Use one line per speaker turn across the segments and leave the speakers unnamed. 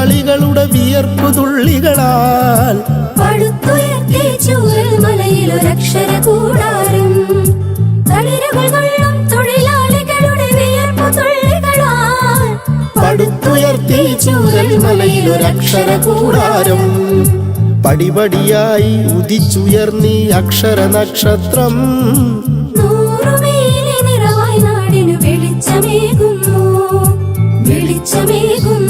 തൊഴിലാളികളുടെ വിയർപ്പു തുള്ളികളാൽ
പടുത്തുയർത്തി ചൂരൽ മലയിലൊരക്ഷര കൂടാരം. തളിരുകൾ കൊള്ളും തൊഴിലാളികളുടെ വിയർപ്പു തുള്ളികളാൽ
പടുത്തുയർത്തി ചൂരൽ മലയിലൊരക്ഷര കൂടാരം. പടിപടിയായി ഉദിച്ചുയർന്നി അക്ഷര നക്ഷത്രം
വെളിച്ചമേകുന്നു. വെളിച്ചമേകുന്നു.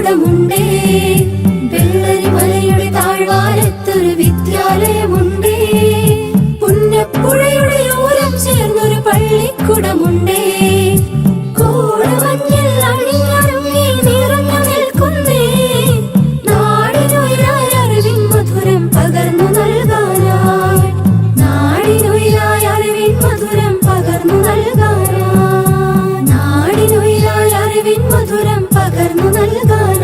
പള്ളിക്കുടമുണ്ടേ വെള്ളരിമലയുടെ താഴ്വാരത്തൊരു വിദ്യാലയമുണ്ടേ. പുന്നപ്പുഴയുടെ ഓരം ചേർന്നൊരു പള്ളിക്കുടമുണ്ടേ. മധുരം പകർന്നു നൽകാനായി